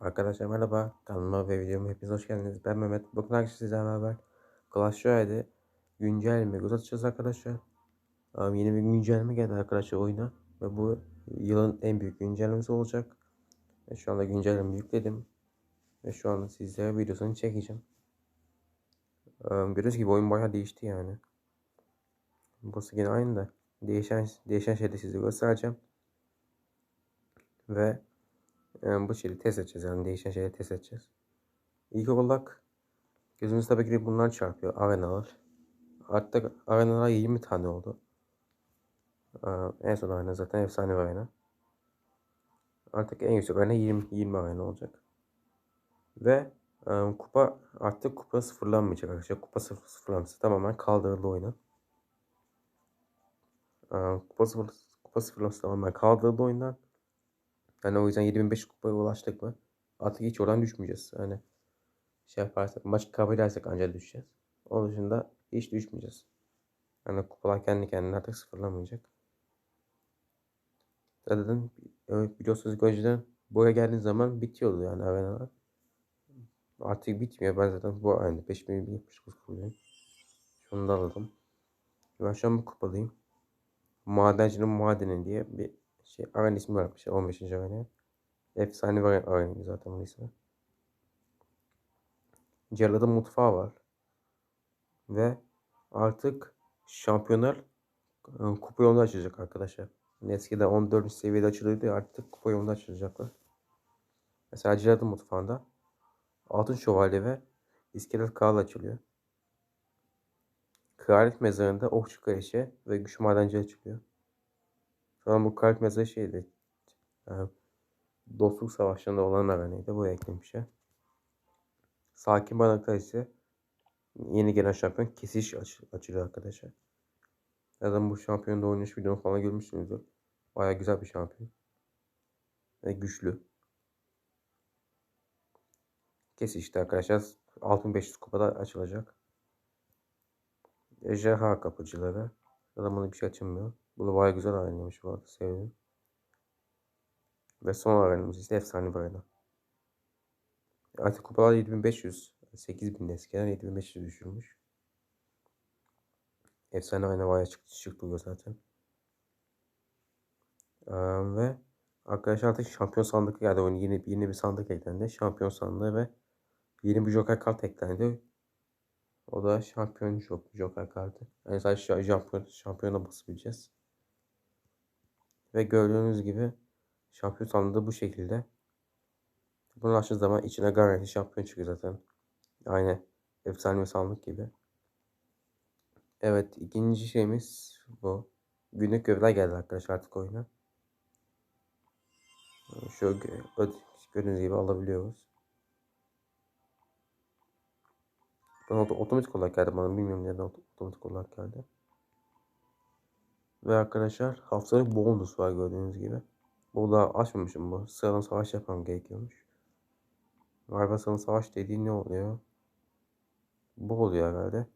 Arkadaşlar merhaba. Kanalıma ve videoma hepiniz hoş geldiniz. Ben Mehmet. Bugün arkadaşlar sizlerle beraber Clash Royale'de güncelleme göz atacağız arkadaşlar. Um, yeni bir güncelleme geldi arkadaşlar oyuna. Ve bu yılın en büyük güncellemesi olacak. Ve şu anda güncelleme yükledim. Ve şu anda sizlere videosunu çekeceğim. Um, gördüğünüz gibi oyun bayağı değişti yani. Burası yine aynı da. Değişen, değişen şeyleri size göstereceğim. Ve bu şeyi test edeceğiz yani değişen şeyleri test edeceğiz. İlk olarak gözümüz tabii ki bunlar çarpıyor arenalar. Artık arenalar 20 tane oldu. Ee, en son arena zaten efsane bir arena. Artık en yüksek arena 20, 20 arena olacak. Ve e, kupa artık kupa sıfırlanmayacak arkadaşlar. Kupa sıfır, sıfırlanması tamamen kaldırıldı oyuna. E, kupa, sıfır, kupa sıfırlanması tamamen kaldırıldı oyundan. Yani o yüzden 7500 kupaya ulaştık mı artık hiç oradan düşmeyeceğiz. Yani şey yaparsak maç kaybedersek ancak düşeceğiz. Onun dışında hiç düşmeyeceğiz. Yani kupalar kendi kendine artık sıfırlamayacak. Zaten biliyorsunuz ki önceden buraya geldiğin zaman bitiyordu yani arenalar. Artık bitmiyor. Ben zaten bu aynı 5079 kupayım. Şunu da alalım. Ben şu an bu kupalıyım. Madencinin madeni diye bir şey arena ismi vermişler 15. arena. Efsane bir arena zaten bu ismi. Cellad'ın mutfağı var. Ve artık şampiyonlar e, kupa yolunu açacak arkadaşlar. Eskiden 14. seviyede açılıyordu artık kupa yolunu açılacaklar. Mesela Cellad'ın mutfağında Altın Şövalye ve İskelet Kral açılıyor. Kraliyet mezarında Okçu Kraliçe ve Güç Madenci açılıyor. Sonra bu kalp mezarı şeydi. Yani dostluk savaşlarında olan arenaydı. Bu eklemişler. Sakin Barınaklar ise yeni gelen şampiyon kesiş aç açılıyor arkadaşlar. Zaten bu şampiyonda oynamış videonu falan görmüşsünüzdür. Baya güzel bir şampiyon. Ve güçlü. Kesişte arkadaşlar 6500 kupada açılacak. Ejderha kapıcıları. Bunu bir şey açılmıyor. Bu da baya güzel arenaymış bu arada sevdim. Ve son arenamız ise efsane bir arena. Artık kupalar 7500. 8000 eskiden 7500 düşürmüş. Efsane arena baya çıktı, çıktı zaten. Ee, ve arkadaşlar artık şampiyon sandık geldi. Oyun yeni, yeni bir sandık eklendi. Şampiyon sandığı ve yeni bir joker kart eklendi. O da şampiyon joker kartı. Yani sadece şampiyon, şampiyona basabileceğiz. Ve gördüğünüz gibi şampiyon sandığı bu şekilde. Bunu açtığınız zaman içine garanti şampiyon çıkıyor zaten. Aynı efsane sandık gibi. Evet ikinci şeyimiz bu. Günlük görevler geldi arkadaşlar artık oyuna. Şu gördüğünüz gibi alabiliyoruz. Ben otomatik olarak geldi bana bilmiyorum neden otomatik olarak geldi. Ve arkadaşlar haftalık bonus var gördüğünüz gibi. Bu da açmamışım bu. Sıradan savaş yapmam gerekiyormuş. Galiba savaş dediğin ne oluyor? Bu oluyor herhalde.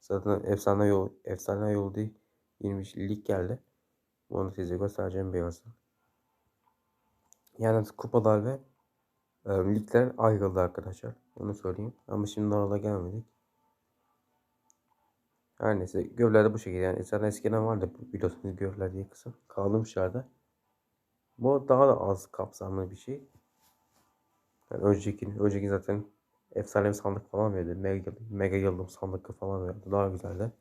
Zaten efsane yol, efsane yol değil. 20 lig geldi. Onu size göstereceğim birazdan. Yani kupalar ve e, ligler ayrıldı arkadaşlar. Onu söyleyeyim. Ama şimdi orada gelmedik. Her neyse gövlerde bu şekilde yani zaten eskiden vardı biliyorsunuz gövler diye kısım kalmışlardı. Bu daha da az kapsamlı bir şey. Yani önceki, önceki zaten efsane sandık falan verdi. Mega, mega yıldım sandık falan verdi. Daha güzeldi.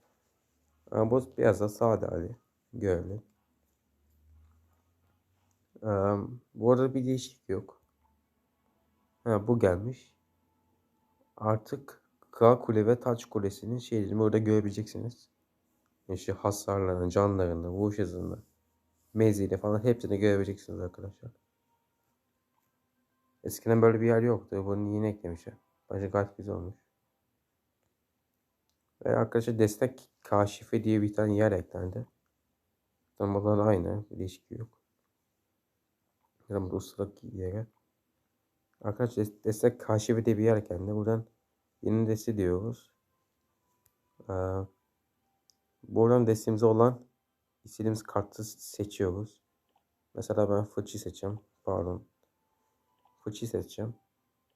Ama bu biraz da sade hali. Gövlü. Um, bu arada bir değişiklik yok. Ha, bu gelmiş. Artık Kral Kule ve Taç Kulesi'nin şeylerini burada görebileceksiniz. İşte hasarlarını, canlarını, vuruş hızını, mezili falan hepsini görebileceksiniz arkadaşlar. Eskiden böyle bir yer yoktu. Bunu yeni eklemişler. Bence gayet güzel olmuş. Ve arkadaşlar destek kaşife diye bir tane yer eklendi. Tam da aynı. Bir değişikliği yok. Yani bu ıslak yere. Arkadaşlar destek kaşife diye bir yer eklendi. Buradan Yeni deste diyoruz. Ee, buradan destemize olan istediğimiz kartı seçiyoruz. Mesela ben fıçı seçeceğim. Pardon. fıçıyı seçeceğim.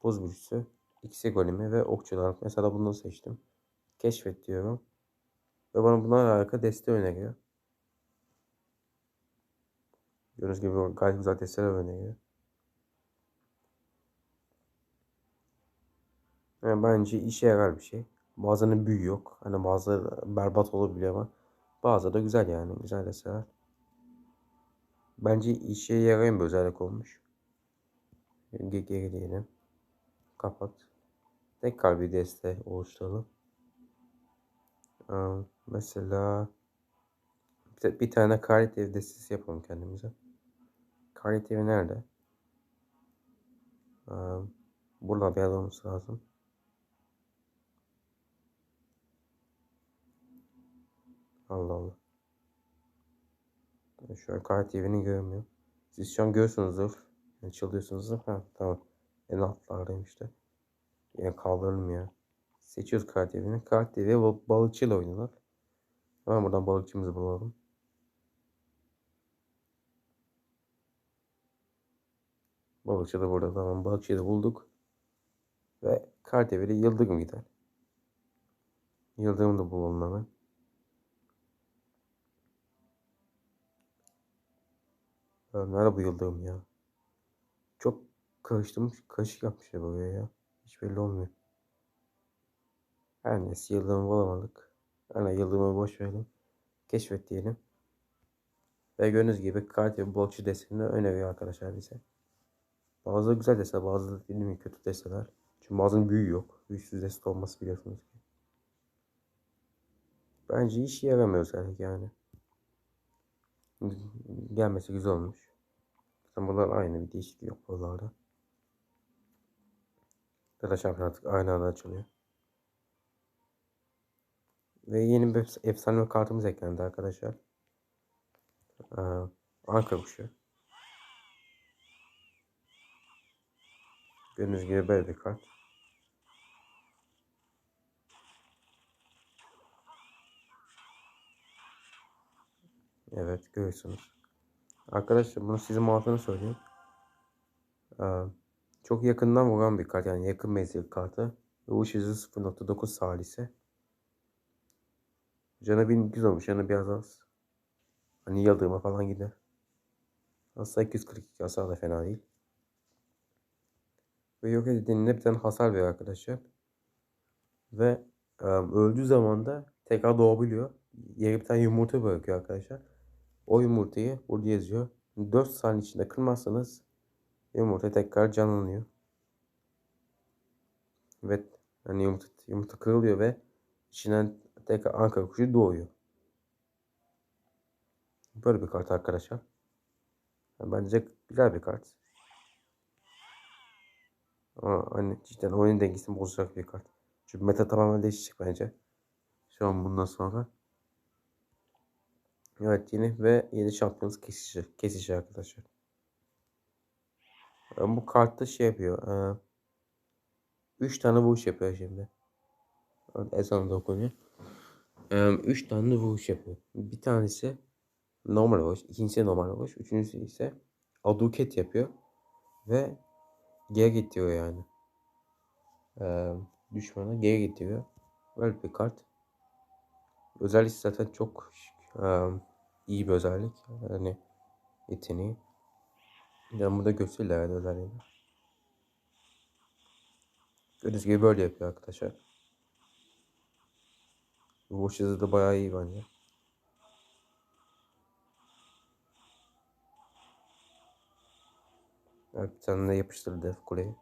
Buz büyüsü, ikisi golemi ve okçular. Mesela bunu seçtim. Keşfet diyorum. Ve bana bunlarla alakalı desteği öneriyor. Gördüğünüz gibi gayet güzel desteler öneriyor. Yani bence işe yarar bir şey. Bazılarının büyü yok. Hani bazıları berbat olabiliyor ama bazıları da güzel yani. Güzel desteler. Bence işe yarayan bir özellik olmuş. Geri diyelim. Kapat. Tekrar bir deste oluşturalım. Aa, mesela bir, tane karet ev destesi yapalım kendimize. Karet evi nerede? Burada bir yer lazım. Allah Allah. Ben şu an karet evini görmüyorum. Siz şu an görüyorsunuzdur. Yani çalıyorsunuzdur. Ha tamam. En altlardayım işte. Yine kaldıralım ya. Seçiyoruz evi bal balıkçıyla oynuyorlar. Hemen buradan balıkçımızı bulalım. Balıkçı da burada. Tamam balıkçıyı da bulduk. Ve kart eviyle yıldırım gider. Yıldırımı da bulalım hemen. Nerede bu yıldırım ya? Çok karıştırmış, karışık yapmışlar buraya ya. Hiç belli olmuyor. Her neyse yıldırımı bulamadık. Yani yıldırımı boş verelim. Keşfet diyelim. Ve gördüğünüz gibi kart ve blokçu desenini öneriyor arkadaşlar bize. Bazıları güzel deseler, bazıları dediğim gibi kötü deseler. Çünkü bazen büyü yok. Büyüsüz deste olması biliyorsunuz ki. Bence işe yaramıyor özellik yani. Gelmesi güzel olmuş. Zaten bunlar aynı bir değişiklik yok buralarda. Dada şampiyonatlık aynı anda açılıyor. Ve yeni bir efsane kartımız eklendi arkadaşlar. Ee, Ankara kuşu. Gördüğünüz gibi böyle bir kart. Evet görüyorsunuz. Arkadaşlar bunu sizin muhatabını söyleyeyim. Ee, çok yakından vuran bir kart yani yakın menzil kartı. Vuruş hızı 0.9 salise. Canı 1200 olmuş. Canı biraz az. Hani yıldırıma falan gider. Aslında 242 hasar da fena değil. Ve yok edildiğinde bir tane hasar veriyor arkadaşlar. Ve um, öldüğü zaman da tekrar doğabiliyor. Yere bir tane yumurta bırakıyor arkadaşlar. O yumurtayı burada yazıyor. 4 saniye içinde kırmazsanız yumurta tekrar canlanıyor. Ve hani yumurta, yumurta kırılıyor ve içinden tekrar Ankara kuşu doğuyor. Böyle bir kart arkadaşlar. Bence güzel bir kart. Ama hani cidden oyun dengesini bozacak bir kart. Çünkü meta tamamen değişecek bence. Şu an bundan sonra. Evet yeni ve yeni şampiyonuz kesici. Kesici arkadaşlar. Bu kartta şey yapıyor. 3 tane vuruş yapıyor şimdi. Ezan da okunuyor. 3 tane vuruş yapıyor. Bir tanesi normal vuruş. ikincisi normal vuruş. Üçüncüsü ise aduket yapıyor. Ve geri getiriyor yani. Ee, düşmanı geri getiriyor. Böyle bir kart. Özellik zaten çok e, iyi bir özellik. Yani yeteneği. Yani burada gösteriyorlar herhalde özelliğini. Gördüğünüz gibi böyle yapıyor arkadaşlar. Bu boş yazı da bayağı iyi bence. Evet bir tane de yapıştırdı kuleyi.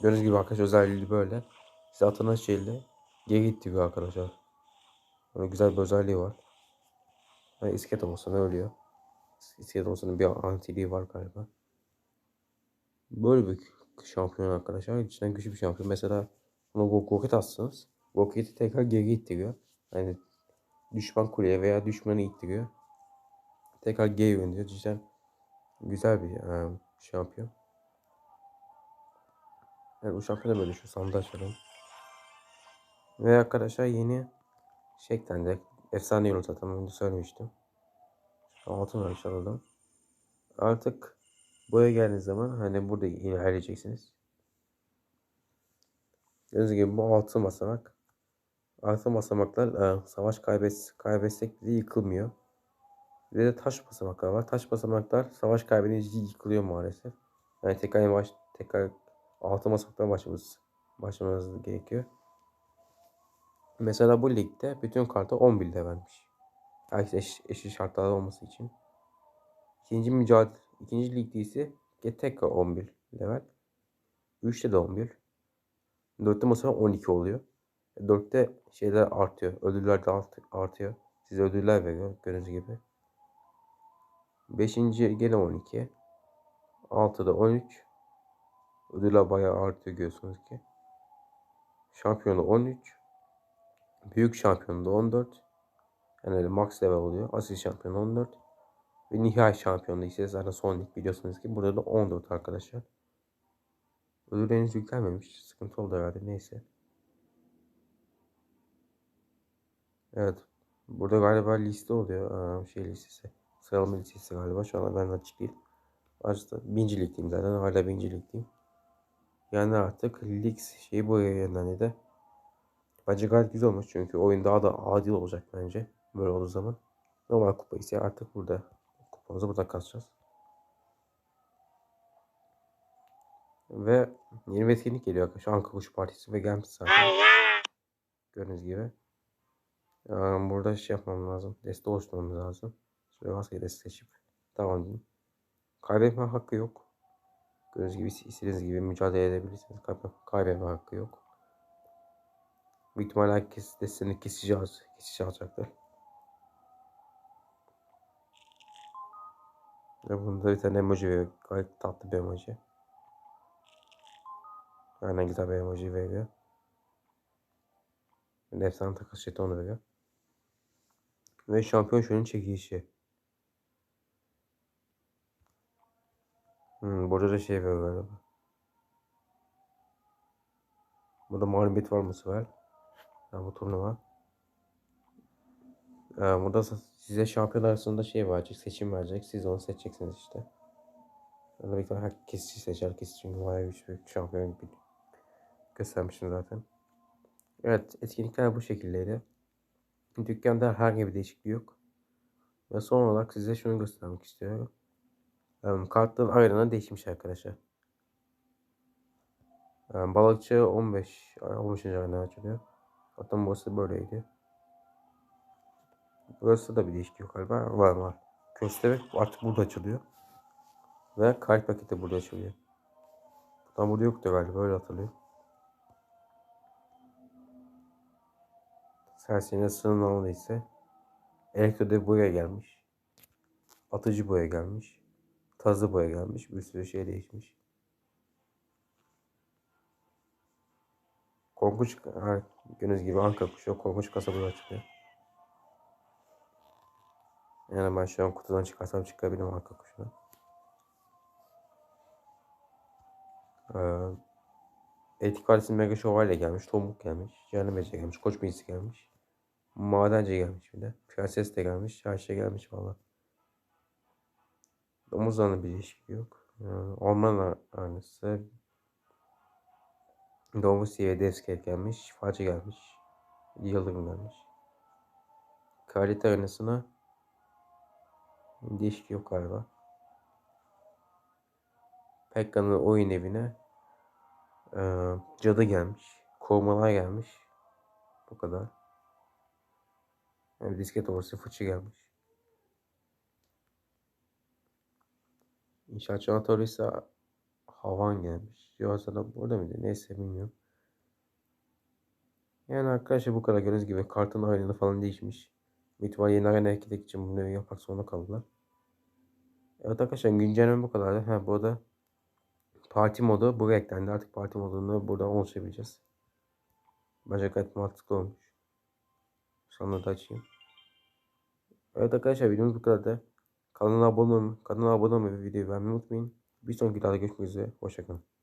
Gördüğünüz gibi arkadaşlar özelliği böyle. Size atılan şeyle geri ittiriyor arkadaşlar. Böyle güzel bir özelliği var. Yani iskelet olmasına ölüyor. İskelet olmasının bir antiliği var galiba. Böyle bir şampiyon arkadaşlar. İçinden güçlü bir şampiyon. Mesela bunu roket atsınız. Roketi tekrar geri ittiriyor. Yani düşman kuleye veya düşmanı ittiriyor. Tekrar geri gönderiyor. Cidden güzel bir um, şampiyon. Yani bu şampiyonu böyle şu sandığı açalım. Ve arkadaşlar yeni şey eklendi. Efsane yolu zaten önce söylemiştim. Altın vermiş alalım. Artık buraya geldiğiniz zaman hani burada ilerleyeceksiniz. Gördüğünüz gibi bu altı basamak. Altı basamaklar e, savaş kaybet, kaybetsek bile yıkılmıyor. Bir de taş basamaklar var. Taş basamaklar savaş kaybedince yıkılıyor maalesef. Yani tekrar baş, tekrar altı basamaktan başlamamız, başlamamız gerekiyor. Mesela bu ligde bütün karta 11 levelmiş. Herkes eş, eşit şartlarda olması için. İkinci mücadele, ikinci ligde ise tekrar 11 level. 3'te de 11. 4'te mesela 12 oluyor. 4'te şeyler artıyor. Ödüller de art, artıyor. Size ödüller veriyor gördüğünüz gibi. 5. gene 12. 6'da 13. Ödüller bayağı artıyor görüyorsunuz ki. Şampiyonu 13. Büyük şampiyonu da 14. Yani max level oluyor. Asil şampiyonu 14. Ve nihai şampiyonu ise zaten son lig biliyorsunuz ki. Burada da 14 arkadaşlar. Ödül henüz yüklenmemiş. Sıkıntı oldu herhalde. Neyse. Evet. Burada galiba liste oluyor. Aa, şey listesi. Sıralama listesi galiba. Şu anda ben açık değil. Açtı. Birinci ligdeyim zaten. Hala birinci ligdeyim. Yani artık lig şeyi buraya yönlendi. Bence gayet güzel olmuş. Çünkü oyun daha da adil olacak bence. Böyle olduğu zaman. Normal kupa ise artık burada. Kupamızı burada kasacağız. Ve yeni bir etkinlik geliyor arkadaşlar. Anka Kuş Partisi ve gelmiş zaten. Gördüğünüz gibi. Yani burada şey yapmam lazım. Deste oluşturmam lazım. Şöyle rastgele deste seçip tamam diyeyim. Kaybetme hakkı yok. Gördüğünüz gibi istediğiniz gibi mücadele edebilirsiniz. Kaybetme, kaybetme hakkı yok. Büyük ihtimalle herkes desteni kesici, al kesici alacaktır. Ve bunda bir tane emoji veriyor. Gayet tatlı bir emoji. Aynen güzel bir emoji veriyor. Bir efsane takas jetonu veriyor. Ve şampiyon şunun çekilişi. Hmm, burada da şey veriyor galiba. Burada mağlubiyet var mı var? Yani bu turnuva. Ee, burada size şampiyon arasında şey verecek, seçim verecek. Siz onu seçeceksiniz işte. Yani bir herkes seçer, herkes çünkü bayağı bir şampiyon gibi göstermişim zaten. Evet, etkinlikler bu şekildeydi. Dükkanda herhangi bir değişikliği yok. Ve son olarak size şunu göstermek istiyorum. Um, kartların ayarına değişmiş arkadaşlar. Um, balıkçı 15 15. ayına açılıyor. Zaten burası böyleydi. Burası da bir değişiklik yok galiba. Var var. Köstebek artık burada açılıyor. Ve kayıt paketi burada açılıyor. Tam burada yoktu galiba öyle hatırlıyorum. Serseri'nin sınırlı ise Elektrodev buraya gelmiş. Atıcı buraya gelmiş. Tazı buraya gelmiş. Bir sürü şey değişmiş. Korkunç gördüğünüz gibi Ankara kuşu korkunç kasabada çıkıyor. Yani ben şu an kutudan çıkarsam çıkabilirim Ankara kuşuna. Ee, Etik Valisi'nin Mega Şövalye gelmiş. Tomuk gelmiş. Cehennem Ece gelmiş. Koç Bilgisi gelmiş. Madenci gelmiş bir de. Prenses de gelmiş. Her şey gelmiş valla. Domuzlarla bir ilişki yok. Ee, orman annesi. Domuz diye Devsket gelmiş. Şifacı gelmiş. Yıldırım gelmiş. Kraliyet arenasına değişik yok galiba. Pekka'nın oyun evine e, cadı gelmiş. Kovmalar gelmiş. Bu kadar. Yani disket orası fıçı gelmiş. İnşaatçı Anatoly ise Havan gelmiş. Yoksa da burada mıydı? Neyse bilmiyorum. Yani arkadaşlar bu kadar gördüğünüz gibi kartın ayrılığını falan değişmiş. Müthimal yeni arena ekledik için bunu yapmak zorunda kaldılar. Evet arkadaşlar güncelleme bu kadardı. Ha bu da parti modu buraya eklendi. Artık parti modunu buradan oluşabileceğiz. Bence gayet mantıklı olmuş. Sonra da açayım. Evet arkadaşlar videomuz bu kadar. Kanala abone olmayı, kanala abone olmayı ve videoyu beğenmeyi unutmayın. Bir sonraki videoda görüşmek üzere. Hoşçakalın.